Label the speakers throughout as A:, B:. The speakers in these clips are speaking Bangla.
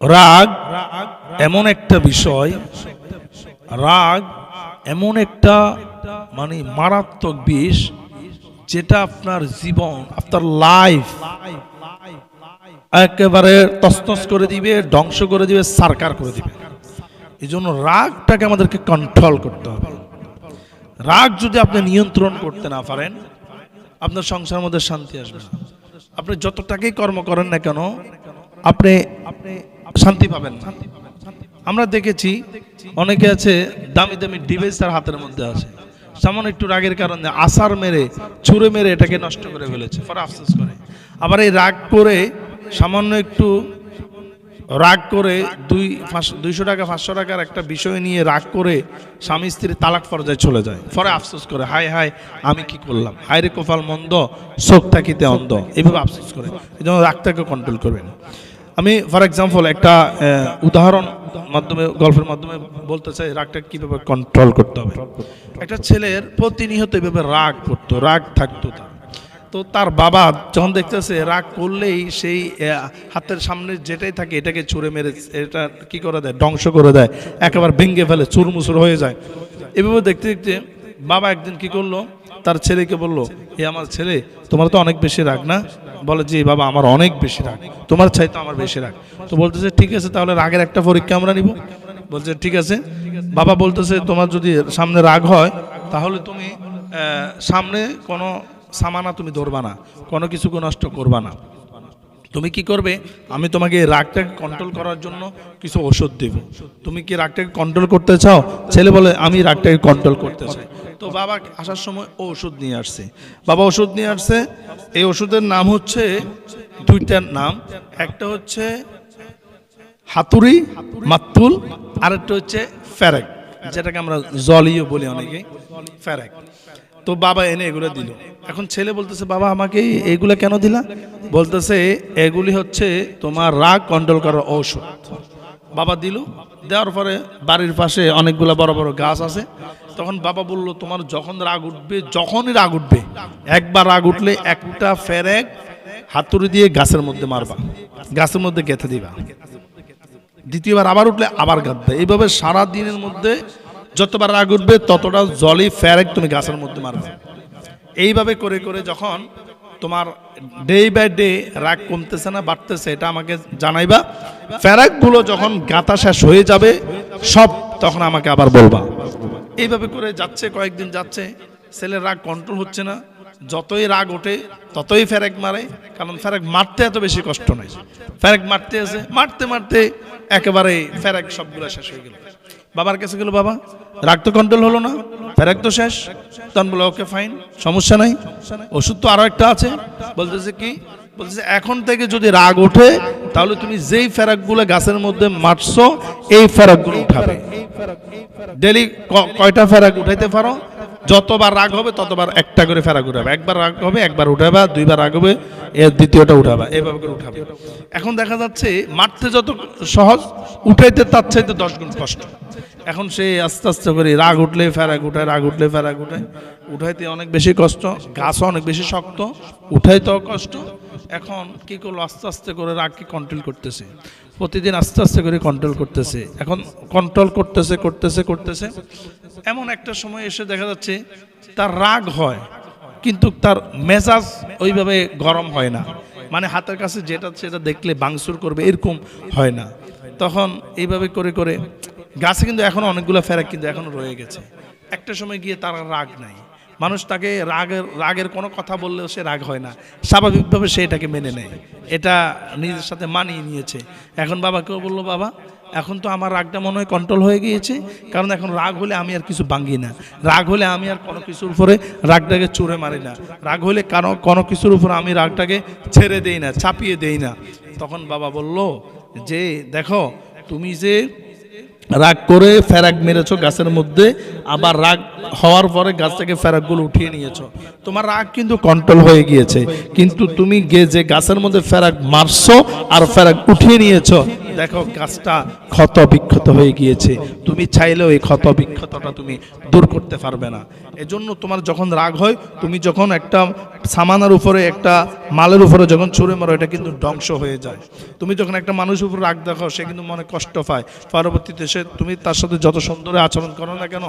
A: রাগ এমন একটা বিষয়, রাগ এমন একটা মানে মারাত্মক বিষ যেটা আপনার জীবন, আপনার লাইফ একেবারে তসতস করে দিবে, ধ্বংস করে দিবে, সারকার করে দিবে। এই জন্য রাগটাকে আমাদেরকে কন্ট্রোল করতে হবে। রাগ যদি আপনি নিয়ন্ত্রণ করতে না পারেন, আপনার সংসারের মধ্যে শান্তি আসবে আপনি যত টাকাই কর্ম করেন না কেন আপনি আপনি শান্তি পাবেন না। আমরা দেখেছি অনেকে আছে দামি দামি ডিভাইস তার হাতের মধ্যে আছে। সামান্য একটু রাগের কারণে আসার মেরে, ছুঁড়ে মেরে এটাকে নষ্ট করে ফেলেছে পরে আফসোস করে। আবার এই রাগ করে সামান্য একটু রাগ করে দুই দুইশো টাকা, পাঁচশো টাকার একটা বিষয় নিয়ে রাগ করে স্বামী স্ত্রী তালাক পর্যায়ে চলে যায়। পরে আফসোস করে, হায় হায়, আমি কি করলাম? হায় রে কপাল মন্দ চোখ থাকিতে অন্ধ। এইভাবে আফসোস করে। এই জন্য রাগটাকে কন্ট্রোল করবেন। আমি ফর এক্সাম্পল একটা উদাহরণ মাধ্যমে, গল্পের মাধ্যমে বলতে চাই, রাগটা কীভাবে কন্ট্রোল করতে হবে? একটা ছেলের প্রতিনিয়ত এভাবে রাগ করতো, রাগ থাকতো তার। তো তার বাবা যখন দেখতেছে, রাগ করলেই সেই হাতের সামনে যেটাই থাকে, এটাকে ছুঁড়ে মেরে, এটা কি করে দেয়? ধ্বংস করে দেয়। একেবারে ভেঙে ফেলে, চুরমুচুর হয়ে যায়। এভাবে দেখতে দেখতে বাবা একদিন কি করল? তার ছেলেকে বলল, এ আমার ছেলে, তোমার তো অনেক বেশি রাগ না? বলে যে বাবা, আমার অনেক বেশি রাগ। তোমার চাইতো আমার বেশি রাগ। তো বলতেছে, ঠিক আছে, তাহলে রাগের একটা পরীক্ষা আমরা নিব। বলছে, ঠিক আছে। বাবা বলতেছে, তোমার যদি সামনে রাগ হয়, তাহলে তুমি সামনে কোনো সামানা তুমি ধরবা না, কোনো কিছুকে নষ্ট করবা না। তুমি কি করবে? আমি তোমাকে রাগটাকে কন্ট্রোল করার জন্য কিছু ওষুধ দেব। তুমি কি রাগটাকে কন্ট্রোল করতে চাও? ছেলে বলে, আমি রাগটাকে কন্ট্রোল করতে চাই। তো বাবা আসার সময় ওষুধ নিয়ে আসছে। বাবা ওষুধ নিয়ে আসছে। এই ওষুধের নাম হচ্ছে দুইটার নাম। একটা হচ্ছে হাতুড়ি মাতুল আরেকটা হচ্ছে ফ্যারেক যেটাকে আমরা জলিও বলি অনেকে ফ্যারেক তো বাবা এনে এগুলো দিল। এখন ছেলে বলতেছে, বাবা, আমাকে এগুলো কেন দিলা? বলতেছে, এগুলি হচ্ছে তোমার রাগ কন্ট্রোল করার ঔষধ। বাবা দিল। দেওয়ার পরে বাড়ির পাশে অনেকগুলো বড় বড় গাছ আছে। তখন বাবা বলল, তোমার যখন রাগ উঠবে, যখনই রাগ উঠবে। একবার রাগ উঠলে একটা ফেরেক হাতুড়ি দিয়ে গাছের মধ্যে মারবা। গাছের মধ্যে গেঁথে দিবা। দ্বিতীয়বার আবার উঠলে আবার গাঁদবে এইভাবে সারা দিনের মধ্যে যতবার রাগ উঠবে, ততটা জলই ফ্যারেক তুমি গাছের মধ্যে মারবে। এইভাবে করে করে যখন তোমার ডে বাই ডে রাগ কমতেছে না, বাড়তেছে, এটা আমাকে জানাইবা। ফ্যারাকগুলো যখন গাঁথা শেষ হয়ে যাবে, সব তখন আমাকে আবার বলবা। এইভাবে করে যাচ্ছে, কয়েকদিন যাচ্ছে, ছেলের রাগ কন্ট্রোল হচ্ছে না। যতই রাগ ওঠে, ততই ফেরেক মারে, কারণ ফেরেক মারতে এত বেশি কষ্ট নাই। ফেরেক মারতে আছে, মারতে মারতে একেবারে ফেরেক সবগুলো শেষ হয়ে গেল। বাবার কাছে গেল, বাবা, রাগ তো কন্ট্রোল হলো না, ফেরেক তো শেষ। তখন বলে, ওকে ফাইন সমস্যা নাই। ওষুধ তো আরও একটা আছে। বলতেছে কি? বলতেছে, এখন থেকে যদি রাগ ওঠে, তাহলে তুমি যেই ফেরাকগুলো গাছের মধ্যে মারছো, এই ফেরাকগুলো উঠাবে। ডেলি কয়টা ফেরাক উঠাইতে পারো? যতবার রাগ হবে, ততবার একটা করে ফেরাক উঠাবে। একবার রাগ হবে, একবার উঠাবা, দুইবার রাগ হবে এর দ্বিতীয়টা উঠাবা, এভাবে করে উঠাবে। এখন দেখা যাচ্ছে, মারতে যত সহজ, উঠাইতে তার চাইতে দশ গুণ কষ্ট। এখন সে আস্তে আস্তে করে রাগ উঠলে ফেরাক উঠায়, রাগ উঠলে ফেরাক উঠায়। উঠাইতে অনেক বেশি কষ্ট, গাছও অনেক বেশি শক্ত, উঠাইতেও কষ্ট। এখন কি করল? আস্তে আস্তে করে রাগকে কন্ট্রোল করতেছে। প্রতিদিন আস্তে আস্তে করে কন্ট্রোল করতেছে। এখন কন্ট্রোল করতেছে করতেছে করতেছে। এমন একটা সময় এসে দেখা যাচ্ছে, তার রাগ হয়, কিন্তু তার মেজাজ ওইভাবে গরম হয় না। মানে হাতের কাছে যেটা, সেটা দেখলে বাংসুর করবে, এরকম হয় না। তখন এইভাবে করে করে, গাছে কিন্তু এখন অনেকগুলো ফেরাক কিন্তু এখনও রয়ে গেছে। একটা সময় গিয়ে তার রাগ নাই। মানুষ তাকে রাগের রাগের কোনো কথা বললেও সে রাগ হয় না। স্বাভাবিকভাবে সে এটাকে মেনে নেয়। এটা নিজের সাথে মানিয়ে নিয়েছে। এখন বাবা কেউ বলল, বাবা, এখন তো আমার রাগটা মনে হয় কন্ট্রোল হয়ে গিয়েছে। কারণ এখন রাগ হলে আমি আর কিছু ভাঙ্গি না। রাগ হলে আমি আর কোনো কিছুর উপরে রাগটাকে চুরে মারি না। রাগ হলে কারও, কোনো কিছুর উপর আমি রাগটাকে ছেড়ে দেই না চাপিয়ে দেই না। তখন বাবা বলল, যে, দেখো, তুমি যে রাগ করে ফেরাক মেরেছো গাছের মধ্যে, আবার রাগ হওয়ার পরে গাছ থেকে ফেরাকগুলো উঠিয়ে নিয়েছো। তোমার রাগ কিন্তু কন্ট্রোল হয়ে গিয়েছে। কিন্তু তুমি গে যে গাছের মধ্যে ফেরাক মারছো আর ফেরাক উঠিয়ে নিয়েছো দেখো গাছটা ক্ষত বিক্ষত হয়ে গিয়েছে। তুমি চাইলেও এই ক্ষত বিক্ষতটা তুমি দূর করতে পারবে না। এজন্য তোমার যখন রাগ হয়, তুমি যখন একটা সামানার উপরে, একটা মালের উপরে যখন ছুঁড়ে মারো, এটা কিন্তু ধ্বংস হয়ে যায়। তুমি যখন একটা মানুষের উপর রাগ দেখো সে কিন্তু মনে কষ্ট পায়। পরবর্তীতে সে, তুমি তার সাথে যত সুন্দর আচরণ করো না কেন,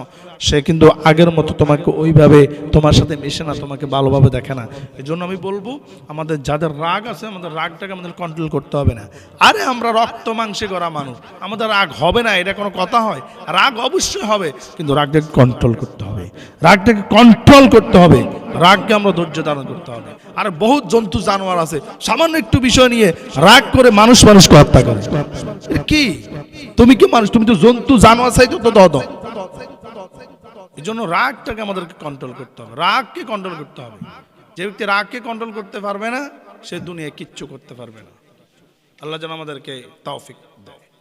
A: সে কিন্তু আগের মতো তোমাকে ওইভাবে তোমার সাথে মিশে না, তোমাকে ভালোভাবে দেখে না। এই জন্য আমি বলব, আমাদের যাদের রাগ আছে, আমাদের রাগটাকে আমাদের কন্ট্রোল করতে হবে না। আরে, আমরা রক্ত মাংসে করা মানুষ। আমাদের রাগ হবে না, এটা কোনো কথা হয়। রাগ অবশ্যই হবে, কিন্তু রাগটাকে কন্ট্রোল করতে হবে। রাগটাকে কন্ট্রোল করতে হবে। রাগকে আমরা ধৈর্য ধারণ করতে হবে। আর বহুত জন্তু জানোয়ার আছে, সামান্য একটু বিষয় নিয়ে রাগ করে মানুষ মানুষকে হত্যা করে। কি? তুমি কি মানুষ? তুমি তো জন্তু জানোয়ার চাইতো তো দদ এই জন্য রাগটাকে আমাদেরকে কন্ট্রোল করতে হবে। রাগকে কন্ট্রোল করতে হবে। যে ব্যক্তি রাগকে কন্ট্রোল করতে পারবে না, সে দুনিয়ায় কিচ্ছু করতে পারবে না। আল্লাহ যেন আমাদেরকে তৌফিক দেয়